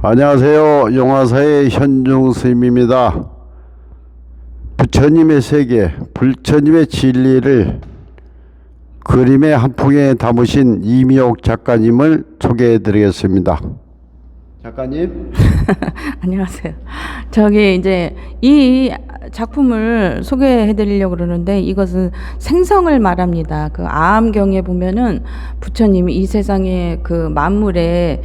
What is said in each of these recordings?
안녕하세요. 영화사의 현중 스님입니다. 부처님의 세계, 불처님의 진리를 그림의 한 풍에 담으신 이미옥 작가님을 소개해 드리겠습니다. 작가님? 안녕하세요. 저기 이제 이 작품을 소개해 드리려고 그러는데 이것은 생성을 말합니다. 그 아암경에 보면은 부처님이 이 세상의 그 만물의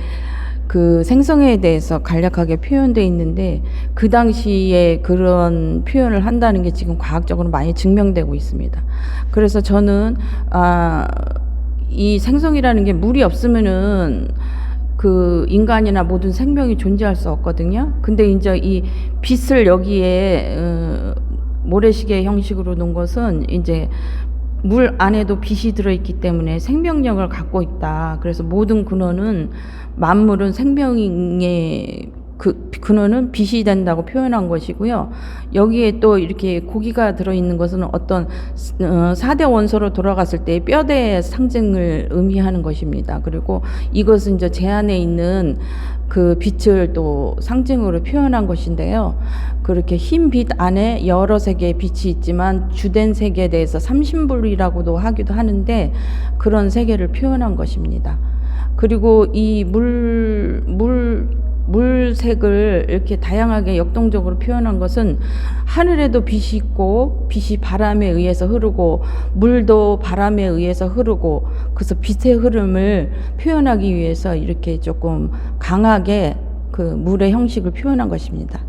그 생성에 대해서 간략하게 표현되어 있는데 그 당시에 그런 표현을 한다는 게 지금 과학적으로 많이 증명되고 있습니다. 그래서 저는 아, 이 생성이라는 게 물이 없으면은 그 인간이나 모든 생명이 존재할 수 없거든요. 근데 이제 이 빛을 여기에 어, 모래시계 형식으로 놓은 것은 이제 물 안에도 빛이 들어있기 때문에 생명력을 갖고 있다. 그래서 모든 근원은 만물은 생명의 그 근원은 빛이 된다고 표현한 것이고요. 여기에 또 이렇게 고기가 들어있는 것은 어떤 어, 4대 원소로 돌아갔을 때 뼈대의 상징을 의미하는 것입니다. 그리고 이것은 이제 제 안에 있는 그 빛을 또 상징으로 표현한 것인데요. 그렇게 흰 빛 안에 여러 세계의 빛이 있지만 주된 세계에 대해서 삼신불이라고도 하기도 하는데 그런 세계를 표현한 것입니다. 그리고 이 물, 물, 물색을 이렇게 다양하게 역동적으로 표현한 것은 하늘에도 빛이 있고 빛이 바람에 의해서 흐르고 물도 바람에 의해서 흐르고 그래서 빛의 흐름을 표현하기 위해서 이렇게 조금 강하게 그 물의 형식을 표현한 것입니다.